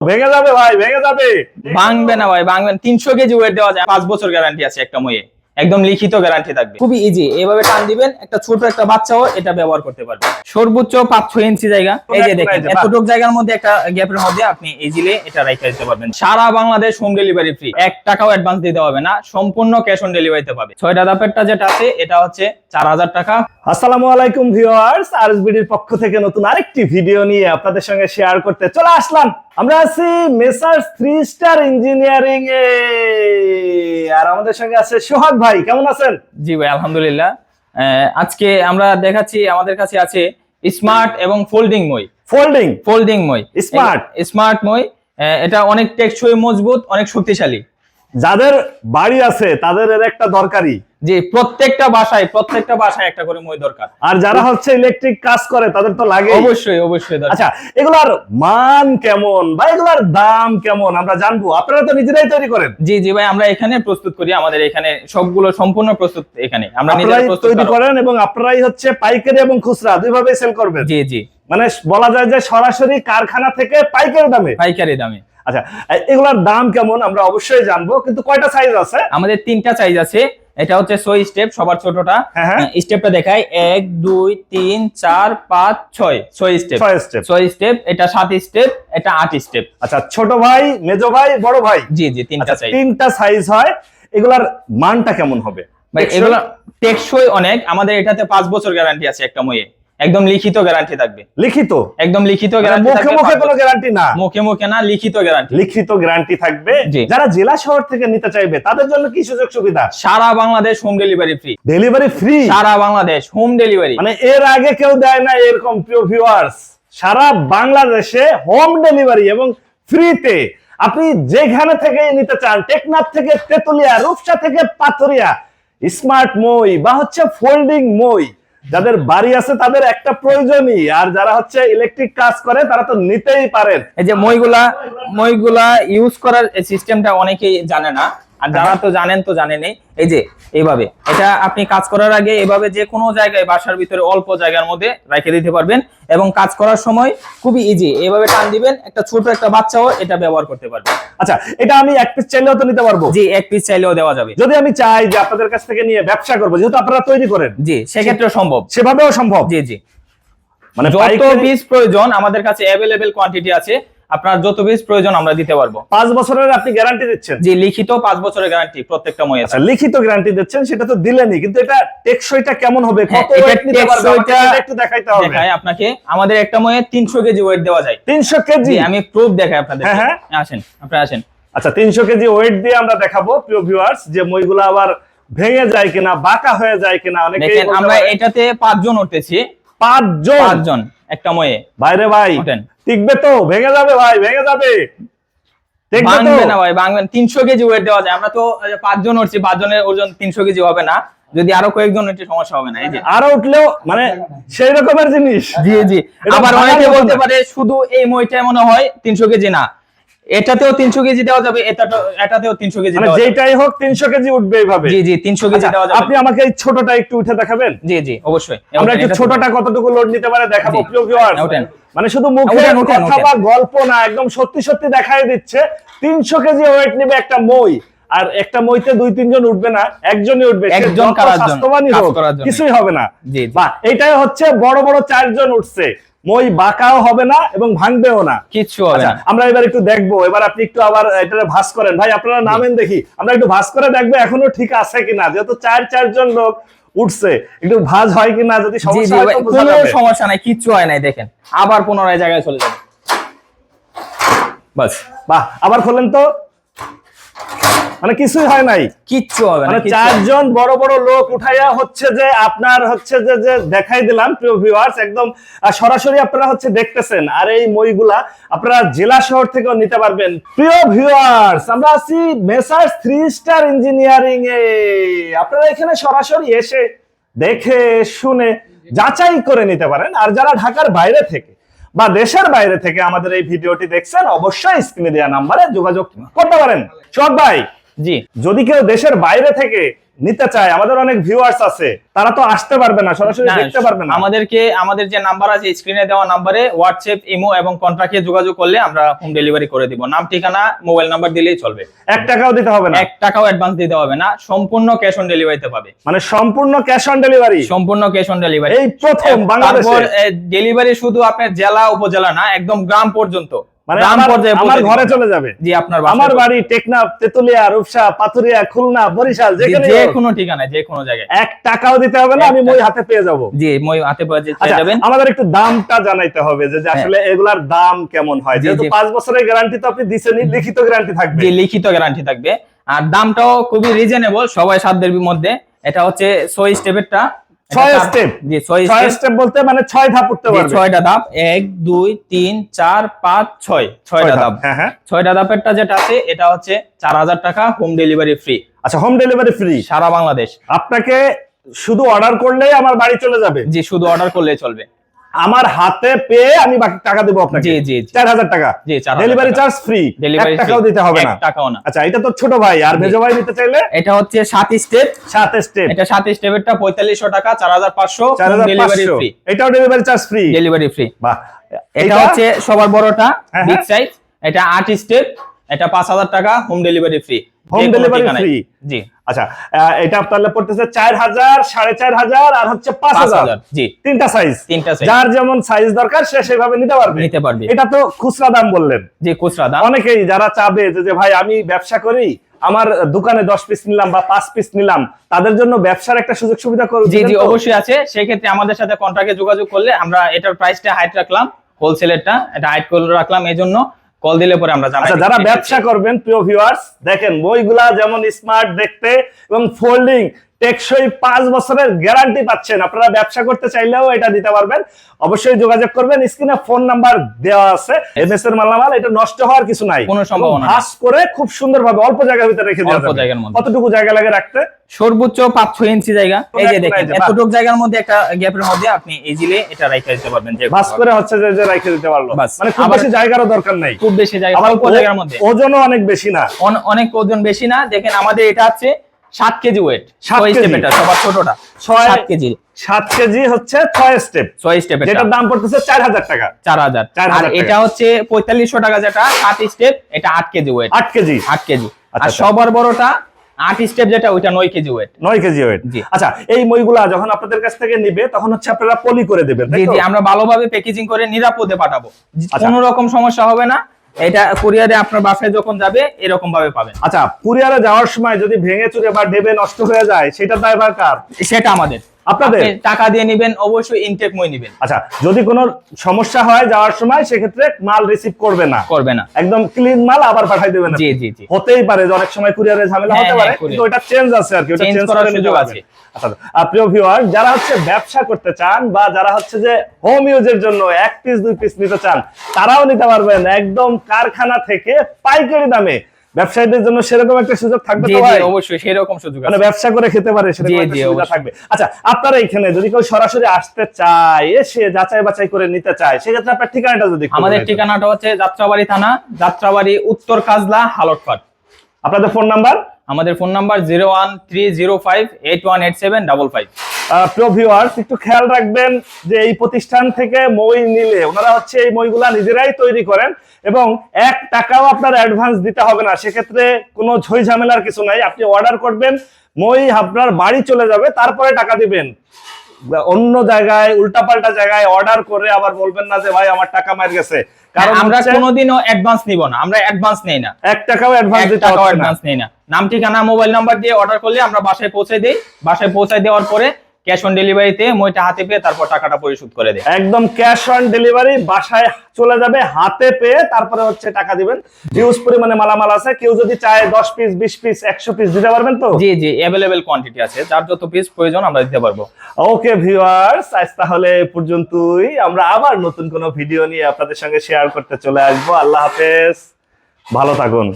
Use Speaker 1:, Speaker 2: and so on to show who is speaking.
Speaker 1: ভেঙে যাবে ভাই ভেঙে যাবে।
Speaker 2: ভাঙবে না ভাই ভাঙবেন তিনশো কেজি ওয়েট দেওয়া যায় পাঁচ বছর গ্যারান্টি আছে একটা ময়ে একদম লিখিত গ্যারান্টি থাকবে। খুবই ইজি এভাবে টান দিবেন একটা ছোট একটা বাচ্চাও এটা ব্যবহার করতে পারবে। সর্বোচ্চ পাঁচ ছয় ইঞ্চি জায়গা এই যে দেখেন এতটুক জায়গার মধ্যে একটা গ্যাপের মধ্যে আপনি ইজিলি এটা রেখে দিতে পারবেন। সারা বাংলাদেশ হোম ডেলিভারি ফ্রি এক টাকাও অ্যাডভান্স দিতে হবে না সম্পূর্ণ ক্যাশ অন ডেলিভারিতে পাবে ছয়টা দাপেরটা যেটা আছে এটা হচ্ছে চার হাজার টাকা।
Speaker 1: আসসালামু আলাইকুম ভিউয়ার্স আরএসবিডির পক্ষ থেকে নতুন আরেকটি ভিডিও নিয়ে আপনাদের সঙ্গে শেয়ার করতে চলে আসলাম। আমরা আছি মেসার থ্রি স্টার ইঞ্জিনিয়ারিং এ। আর আমাদের সঙ্গে আছে সোহাগ ভাই কেমন আছেন?
Speaker 2: জি ভাই আলহামদুলিল্লাহ। আহ, আজকে আমরা দেখাচ্ছি আমাদের কাছে আছে স্মার্ট এবং ফোল্ডিং মই।
Speaker 1: ফোল্ডিং
Speaker 2: ফোল্ডিং মই।
Speaker 1: স্মার্ট
Speaker 2: স্মার্ট মই এটা অনেক টেকসই মজবুত অনেক শক্তিশালী।
Speaker 1: যাদের বাড়ি আছে তাদের এর একটা দরকারি
Speaker 2: যে প্রত্যেকটা বাসায় প্রত্যেকটা বাসায় একটা করে মই দরকার।
Speaker 1: আর যারা হচ্ছে ইলেকট্রিক কাজ করে তাদের তো লাগে
Speaker 2: অবশ্যই অবশ্যই
Speaker 1: আচ্ছা এগুলার মান কেমন বা এগুলার দাম কেমন আমরা জানব। আপনারা তো নিজেরাই তৈরি করেন।
Speaker 2: জি জি ভাই আমরা এখানে প্রস্তুত করি আমাদের এখানে সবগুলো সম্পূর্ণ প্রস্তুত এখানে। আমরা নিজেরা
Speaker 1: আপনারাই
Speaker 2: প্রস্তুত
Speaker 1: তৈরি করেন এবং আপনারাই হচ্ছে পাইকারি এবং খুচরা দুইভাবে সেল করবেন।
Speaker 2: জি জি।
Speaker 1: মানে বলা যায় যে সরাসরি কারখানা থেকে পাইকারি দামে।
Speaker 2: পাইকারি দামে।
Speaker 1: আচ্ছা এগুলার দাম কেমন? আমরা অবশ্যই জানব কিন্তু কয়টা সাইজ আছে?
Speaker 2: আমাদের তিনটা সাইজ আছে। এটা হচ্ছে ছয় স্টেপ সবার ছোটটা।
Speaker 1: হ্যাঁ, হ্যাঁ।
Speaker 2: স্টেপটা দেখাই। এক দুই তিন চার পাঁচ ছয়। ছয় স্টেপ
Speaker 1: ছয় স্টেপ
Speaker 2: ছয় স্টেপ এটা সাত স্টেপ এটা আট স্টেপ
Speaker 1: আচ্ছা ছোট ভাই মেজো ভাই বড় ভাই?
Speaker 2: জি জি তিনটা
Speaker 1: আচ্ছা
Speaker 2: সাইজ
Speaker 1: তিনটা সাইজ হয়। এগুলার মানটা কেমন হবে?
Speaker 2: ভাই এগুলো টেকসই অনেক। আমাদের এটাতে পাঁচ বছর গ্যারান্টি আছে একটা ময়ে একদম লিখিত গ্যারান্টি থাকবে।
Speaker 1: লিখিত?
Speaker 2: একদম লিখিত
Speaker 1: মানে
Speaker 2: গ্যারান্টি
Speaker 1: মুখে মুখে কোনো গ্যারান্টি না?
Speaker 2: মুখে মুখে না লিখিত গ্যারান্টি
Speaker 1: লিখিত গ্যারান্টি থাকবে। যারা জেলা শহর থেকে নিতে চাইবে তাদের জন্য কি সুযোগ সুবিধা?
Speaker 2: সারা Bangladesh home delivery free
Speaker 1: delivery free
Speaker 2: সারা বাংলাদেশ হোম ডেলিভারি
Speaker 1: মানে এর আগে কেউ দেয় না এরকম প্রিয় ভিউয়ার্স সারা বাংলাদেশে হোম ডেলিভারি এবং ফ্রিতে আপনি যেখানে থেকে নিতে চান টেকনাফ থেকে তেতুলিয়া রূপসা থেকে পাথরিয়া স্মার্ট মই বা হচ্ছে ফোল্ডিং মই যাদের বাড়ি আছে তাদের একটা প্রয়োজনই। আর যারা হচ্ছে ইলেকট্রিক কাজ করে, তারা তো নিতেই পারেন।
Speaker 2: এই যে মইগুলা মইগুলা ইউজ করার সিস্টেমটা অনেকেই জানে না। আর যারা তো জানেন তো জানেনই এই যে এইভাবে। এটা আপনি কাজ করার আগে এভাবে যে কোনো জায়গায় বাসার ভিতরে অল্প জায়গার মধ্যে রেখে দিতে পারবেন এবং কাজ করার সময় খুবই ইজি এইভাবে টান দিবেন একটা ছোট একটা বাচ্চাও এটা ব্যবহার করতে পারবে।
Speaker 1: আচ্ছা এটা আমি এক পিস চাইলেও তো নিতে পারব?
Speaker 2: জি এক পিস চাইলেও দেওয়া যাবে।
Speaker 1: যদি আমি চাই যে আপনাদের কাছ থেকে নিয়ে ব্যবসা করব যেহেতু আপনারা তৈরি করেন।
Speaker 2: জি সেক্ষেত্রে সম্ভব।
Speaker 1: সেভাবেও সম্ভব?
Speaker 2: জি জি।
Speaker 1: মানে
Speaker 2: যত পিস প্রয়োজন আমাদের কাছে অ্যাভেলেবেল কোয়ান্টিটি আছে। আপনার যত পিস প্রয়োজন আমরা দিতে পারব।
Speaker 1: পাঁচ বছরের আপনি গ্যারান্টি দিচ্ছেন?
Speaker 2: জি লিখিত পাঁচ বছরের গ্যারান্টি প্রত্যেকটা মই আছে
Speaker 1: আচ্ছা লিখিত গ্যারান্টি দিচ্ছেন সেটা তো দিলেনই কিন্তু এটা টেকসইটা কেমন হবে?
Speaker 2: হ্যাঁ,
Speaker 1: কত ওয়েট নিতে পারবে? আমাকে
Speaker 2: টেকসইটা
Speaker 1: সেটা একটু দেখাইতে হবে।
Speaker 2: দেখায় আপনাকে আমাদের একটা ময়ে তিনশো কেজি ওয়েট দেওয়া যায়।
Speaker 1: 300
Speaker 2: জি
Speaker 1: কেজি
Speaker 2: আমি প্রুফ দেখাই আপনাদের।
Speaker 1: হ্যাঁ, হ্যাঁ।
Speaker 2: আসেন আপনারা আসেন।
Speaker 1: আচ্ছা 300 কেজি ওয়েট দিয়ে আমরা দেখাবো প্রিয় ভিউয়ার্স যে মইগুলো আবার ভেঙে যায় কিনা বাঁকা হয়ে যায় কিনা বলতে
Speaker 2: আমরা এটাতে পাঁচজন উঠতেছি
Speaker 1: পাঁচজন।
Speaker 2: পাঁচজন একটা ময়ে।
Speaker 1: বাইরে ভাই টিকবে তো ভেঙে যাবে ভাই ভেঙে যাবে।
Speaker 2: ভাঙবে না ভাই ভাঙবেন তিনশো কেজি ওয়েট দেওয়া যায়। আমরা তো পাঁচজন উঠছি পাঁচজনের ওজন তিনশো কেজি হবে না। যদি আরও কয়েকজন সমস্যা হবে না এই যে।
Speaker 1: আরও উঠলেও মানে সেই রকমের জিনিস।
Speaker 2: জি জি। আবার অনেকে বলতে পারে শুধু এই মইটা মনে হয় তিনশো কেজি না। এটাতেও তিনশো কেজি দেওয়া যাবে এটাতেও এটাতেও তিনশো কেজি
Speaker 1: মানে যেটাই হোক 300 কেজি উঠবে এইভাবে।
Speaker 2: জি জি তিনশো কেজি
Speaker 1: আচ্ছা,
Speaker 2: দেওয়া যাবে।
Speaker 1: আপনি আমাকে এই ছোটটা একটু উঠে দেখাবেন?
Speaker 2: জি জি অবশ্যই।
Speaker 1: আমরা একটু ছোটটা কতটুকু লোড নিতে পারে দেখাবো
Speaker 2: জি।
Speaker 1: প্রিয় ভিউয়ার্স মানে শুধু মুখে কথা বা গল্প না একদম সত্যি সত্যি দেখাই দিচ্ছে। তিনশো কেজি ওয়েট নেবে একটা মই। আর একটা মইতে দুই তিনজন উঠবে না একজনই উঠবে।
Speaker 2: একজন।
Speaker 1: কিছুই হবে না।
Speaker 2: জি, জি।
Speaker 1: বা এটাই হচ্ছে বড় বড় চারজন উঠছে। মই বাঁকাও হবে না এবং ভাঙবেও না।
Speaker 2: কিচ্ছু হবে
Speaker 1: আচ্ছা
Speaker 2: না।
Speaker 1: আমরা এবার একটু দেখব। এবার আপনি একটু আবার এটা ভাস করেন। ভাই আপনারা নামেন দেখি। আমরা একটু ভাস করে দেখব এখনও ঠিক আছে কিনা। যেহেতু চার চারজন লোক উঠছে। একটু ভাজ হয় কিনা যদি সমস্যা হয়
Speaker 2: কোনো সমস্যা নাই কিচ্ছু হয় নাই দেখেন। আবার পুনরায় জায়গায় চলে যাবে। বাস।
Speaker 1: বাহ আবার খোলেন তো। মানে কিছুই হয় নাই।
Speaker 2: কিচ্ছু হবে না
Speaker 1: মানে। চারজন বড় বড় লোক উঠাইয়া হচ্ছে যে আপনার হচ্ছে যে যে দেখাই দিলাম প্রিয় ভিউয়ার্স একদম সরাসরি আপনারা হচ্ছে দেখতেছেন। আর এই মইগুলা আপনারা জেলা শহর থেকেও নিতে পারবেন। প্রিয় ভিউয়ার্স আমরা আছি মেসার্স থ্রি স্টার ইঞ্জিনিয়ারিং এ। আপনারা এখানে সরাসরি এসে দেখে শুনে যাচাই করে নিতে পারেন। আর যারা ঢাকার বাইরে থেকে বা দেশের বাইরে থেকে আমাদের এই ভিডিওটি দেখছেন অবশ্যই স্ক্রিনে দেওয়া নাম্বারে যোগাযোগ করতে পারেন। চক ভাই
Speaker 2: জি।
Speaker 1: যদি কেউ দেশের বাইরে থেকে নিতে চায় আমাদের অনেক ভিউয়ার্স আছে তারা তো আসতে পারবে না সরাসরি দেখতে পারবে না।
Speaker 2: আমাদেরকে আমাদের যে নাম্বার আছে স্ক্রিনে দেওয়া নাম্বারে হোয়াটসঅ্যাপ ইমো এবং কন্ট্রাক্টে যোগাযোগ করলে আমরা হোম ডেলিভারি করে দিব। নাম ঠিকানা মোবাইল নাম্বার দিলেই চলবে।
Speaker 1: এক টাকাও দিতে হবে না।
Speaker 2: এক টাকাও অ্যাডভান্স দিতে হবে না সম্পূর্ণ ক্যাশ অন ডেলিভারিতে পাবে।
Speaker 1: মানে সম্পূর্ণ ক্যাশ অন ডেলিভারি
Speaker 2: সম্পূর্ণ ক্যাশ অন ডেলিভারি
Speaker 1: এই প্রথম বাংলাদেশে?
Speaker 2: ডেলিভারি শুধু আপনার জেলা উপজেলা না একদম গ্রাম পর্যন্ত।
Speaker 1: মানে আমার- ঘরে
Speaker 2: দিতে
Speaker 1: চলে
Speaker 2: হবে।
Speaker 1: যাবে।
Speaker 2: জি আপনার
Speaker 1: আমার বাড়ি টেকনাফ তেতুলিয়া রূপসা পাথুরিয়া খুলনা বরিশাল যেখানে
Speaker 2: যে কোনো ঠিকানায় যে কোনো জায়গায়।
Speaker 1: এক টাকাও দিতে হবে না আমি মই হাতে পেয়ে যাব।
Speaker 2: জি মই হাতে পেয়ে
Speaker 1: আচ্ছা
Speaker 2: যাবেন।
Speaker 1: আমাদের একটু দামটা জানাইতে হবে যে যে আসলে এগুলার দাম কেমন হয়। যেহেতু। পাঁচ বছরের গ্যারান্টি তো আপনি দিচ্ছেনই লিখিত গ্যারান্টি থাকবে।
Speaker 2: লিখিত গ্যারান্টি থাকবে। আর দামটাও খুবই রিজনেবল সবাই সাধ্যের মধ্যে। এটা হচ্ছে ছয় স্টেপেরটা
Speaker 1: ছয় স্টেপ
Speaker 2: জি ছয় স্টেপ
Speaker 1: বলতে মানে ছয় ধাপ উঠতে পারবে।
Speaker 2: ছয়টা ধাপ। এক দুই তিন চার পাঁচ ছয়। ছয়টা ধাপ।
Speaker 1: হ্যাঁ হ্যাঁ।
Speaker 2: ছয়টা ধাপেরটা যেটা আছে এটা হচ্ছে চার হাজার টাকা হোম ডেলিভারি ফ্রি
Speaker 1: আচ্ছা হোম ডেলিভারি ফ্রি
Speaker 2: সারা বাংলাদেশ।
Speaker 1: আপনাকে শুধু অর্ডার করলেই আমার বাড়ি চলে যাবে?
Speaker 2: জি শুধু অর্ডার করলেই চলবে।
Speaker 1: আমার হাতে পেয়ে আমি বাকি টাকা দেবো আপনাকে।
Speaker 2: জি জি জি।
Speaker 1: চার হাজার টাকা।
Speaker 2: জি
Speaker 1: ডেলিভারি চার্জ ফ্রি
Speaker 2: ডেলিভারি
Speaker 1: টাকাও দিতে হবে না।
Speaker 2: টাকাও না।
Speaker 1: আচ্ছা এটা তো ছোট ভাই আর। মেজো ভাই নিতে চাইলে?
Speaker 2: এটা হচ্ছে সাত স্টেপ
Speaker 1: সাত স্টেপ
Speaker 2: এটা সাত স্টেপেরটা পঁয়তাল্লিশশো টাকা চার হাজার পাঁচশো
Speaker 1: চার হাজার
Speaker 2: ডেলিভারি ফ্রি
Speaker 1: এটাও delivery charge free
Speaker 2: delivery free
Speaker 1: বাহ।
Speaker 2: এটা হচ্ছে সবার বড়টা
Speaker 1: হ্যাঁ,
Speaker 2: বিগ
Speaker 1: হ্যাঁ।
Speaker 2: সাইজ এটা আট স্টেপ এটা পাঁচ হাজার টাকা home delivery free
Speaker 1: Home delivery free?
Speaker 2: জি।
Speaker 1: আচ্ছা এটা তাহলে পড়তেছে চার হাজার সাড়ে চার হাজার আর হচ্ছে পাঁচ হাজার।
Speaker 2: জি।
Speaker 1: তিনটা সাইজ
Speaker 2: তিনটা সাইজ
Speaker 1: যার যেমন সাইজ দরকার সে সেভাবে নিতে পারবে।
Speaker 2: নিতে পারবে।
Speaker 1: এটা তো খুচরা দাম বললেন।
Speaker 2: যে খুচরা দাম।
Speaker 1: অনেকেই যারা চাবে যে ভাই আমি ব্যবসা করি আমার দোকানে দশ পিস নিলাম বা পাঁচ পিস নিলাম তাদের জন্য ব্যবসার একটা সুযোগ সুবিধা করে
Speaker 2: জি জি অবশ্যই আছে। সেক্ষেত্রে আমাদের সাথে কন্ট্রাক্টে যোগাযোগ করলে আমরা এটার প্রাইসটা হাইট রাখলাম হোলসেলেরটা এটা হাইট করে রাখলাম এই জন্য কল দিলে পরে আমরা জানাই
Speaker 1: আচ্ছা যারা ব্যবসা করবেন প্রিয় ভিউয়ার্স দেখেন বইগুলা যেমন স্মার্ট দেখতে এবং ফোল্ডিং টেকসই পাঁচ বছরের গ্যারান্টি পাচ্ছেন। আপনারা ব্যবসা করতে চাইলেও এটা দিতে পারবেন। অবশ্যই যোগাযোগ করবেন। স্ক্রিনে ফোন নাম্বার দেওয়া আছে। এমএস এর মালামাল এটা নষ্ট হওয়ার কিছু নাই।
Speaker 2: কোনো সম্ভাবনা
Speaker 1: ভাস করে খুব সুন্দরভাবে অল্প জায়গার ভিতরে রেখে দেওয়া যাবে। কতটুকু জায়গা লাগে রাখতে?
Speaker 2: সর্বোচ্চ পাঁচ ছয় ইঞ্চি জায়গা। এই যে দেখেন এতটুকু জায়গার মধ্যে একটা গ্যাপের মধ্যে আপনি ইজিলি এটা রেখে দিতে পারবেন। যে
Speaker 1: ভাস করে হচ্ছে যে যে রেখে দিতে পারল। মানে খুব বেশি জায়গারও দরকার নাই।
Speaker 2: খুব বেশি জায়গা অল্প জায়গার মধ্যে।
Speaker 1: ওজনও অনেক বেশি না।
Speaker 2: অনেক ওজন বেশি না। দেখেন আমাদের এটা আছে সাত কেজি ওয়েট ছয়
Speaker 1: কেজি?
Speaker 2: স্টেপের সবার ছোটটা।
Speaker 1: ছয়-
Speaker 2: কেজি।
Speaker 1: সাত কেজি হচ্ছে ছয় স্টেপ
Speaker 2: ছয় স্টেপের
Speaker 1: যেটার দাম পড়তেছে চার হাজার টাকা।
Speaker 2: চার হাজার। আর এটা হচ্ছে পঁয়তাল্লিশশো টাকা যেটা সাত স্টেপ এটা আট কেজি ওয়েট
Speaker 1: আট কেজি।
Speaker 2: আট কেজি।
Speaker 1: আচ্ছা,
Speaker 2: আর
Speaker 1: আচ্ছা।
Speaker 2: সবার বড়টা আট স্টেপ যেটা ওইটা নয় কেজি ওয়েট
Speaker 1: নয় কেজি ওয়েট
Speaker 2: জি।
Speaker 1: আচ্ছা এই মইগুলা যখন আপনাদের কাছ থেকে নিবে তখন হচ্ছে আপনারা পলি করে দেবেন
Speaker 2: জি? জি আমরা ভালোভাবে প্যাকেজিং করে নিরাপদে পাঠাবো।
Speaker 1: আচ্ছা।
Speaker 2: কোনো রকম সমস্যা হবে না। এটা কুরিয়ারে আপনার বাসায় যখন যাবে এরকম ভাবে পাবেন।
Speaker 1: আচ্ছা কুরিয়ারে যাওয়ার সময় যদি ভেঙে চুরে বা ডেবে নষ্ট হয়ে যায় সেটা দায়ভার কার?
Speaker 2: সেটা আমাদের।
Speaker 1: আপনাদের?
Speaker 2: টাকা দিয়ে নিবেন অবশ্যই ইনটেক মই নিবেন।
Speaker 1: আচ্ছা যদি কোনো সমস্যা হয় যাওয়ার সময় সেক্ষেত্রে মাল রিসিভ করবে না।
Speaker 2: করবে না।
Speaker 1: একদম ক্লিন মাল আবার পাঠাই দেবেন
Speaker 2: জি জি জি।
Speaker 1: হতেই পারে যে অনেক সময় কুরিয়ারে ঝামেলা
Speaker 2: হ্যাঁ,
Speaker 1: হতে
Speaker 2: হ্যাঁ,
Speaker 1: পারে কিন্তু ওটা চেঞ্জ আছে আর কি ওটা চেঞ্জ
Speaker 2: করার সুযোগ আছে।
Speaker 1: আচ্ছা প্রিয় ভিউয়ার যারা হচ্ছে ব্যবসা করতে চান বা যারা হচ্ছে যে হোম ইউজের জন্য এক পিস দুই পিস নিতে চান তারাও নিতে পারবেন একদম কারখানা থেকে পাইকারি দামে। ব্যবসায়ীদের জন্য সেরকম একটা সুযোগ থাকবে তো ভাই?
Speaker 2: অবশ্যই সেরকম সুযোগ
Speaker 1: মানে ব্যবসা করে খেতে পারে সেরকম একটা সুবিধা থাকবে। আচ্ছা আপনারা এখানে যদি কেউ সরাসরি আসতে চায় এসে যাচাই বাছাই করে নিতে চায় সেক্ষেত্রে আপনার ঠিকানাটা যদি
Speaker 2: আমাদের ঠিকানাটা হচ্ছে যাত্রাবাড়ি থানা যাত্রাবাড়ি উত্তর কাজলা হালটপাট
Speaker 1: আপনাদের ফোন নাম্বার?
Speaker 2: আমাদের phone number zero one three zero five eight one eight seven double five.
Speaker 1: প্রিয় ভিউয়ার্স একটু খেয়াল রাখবেন যে এই প্রতিষ্ঠান থেকে মই নিলে ওনারা হচ্ছে এই মইগুলা নিজেরাই তৈরি করেন। এবং এক টাকাও আপনার অ্যাডভান্স দিতে হবে না। সেক্ষেত্রে কোনো ঝই ঝামেলার কিছু নাই। আপনি অর্ডার করবেন মই আপনার বাড়ি চলে যাবে তারপরে টাকা দিবেন। অন্য জায়গায় উল্টাপাল্টা জায়গায় অর্ডার করে আবার বলবেন না যে ভাই আমার টাকা মার গেছে। কারণ
Speaker 2: আমরা কোনোদিনও অ্যাডভান্স নিব না। আমরা অ্যাডভান্স নেই না।
Speaker 1: এক টাকাও অ্যাডভান্স দিতে
Speaker 2: অ্যাডভান্স নেই না। নাম ঠিকানা মোবাইল নাম্বার দিয়ে অর্ডার করলে আমরা বাসায় পৌঁছে দিই। বাসায় পৌঁছে দেওয়ার পরে ক্যাশ অন ডেলিভারিতে মইটা হাতে পেয়ে তারপর টাকাটা পরিশোধ করে দেয়।
Speaker 1: একদম ক্যাশ অন ডেলিভারি বাসায় চলে যাবে হাতে পেয়ে তারপরে হচ্ছে টাকা দিবেন। হিউজ পরিমাণে মালামাল আছে কেউ যদি চায় দশ পিস বিশ পিস একশো পিস দিতে পারবেন তো?
Speaker 2: জি জি অ্যাভেলেবেল কোয়ান্টিটি আছে। যার যত পিস প্রয়োজন আমরা দিতে পারব।
Speaker 1: ওকে ভিউয়ার্স আজ তাহলে পর্যন্তই। আমরা আবার নতুন কোনো ভিডিও নিয়ে আপনাদের সঙ্গে শেয়ার করতে চলে আসব। আল্লাহ হাফেজ। ভালো থাকুন।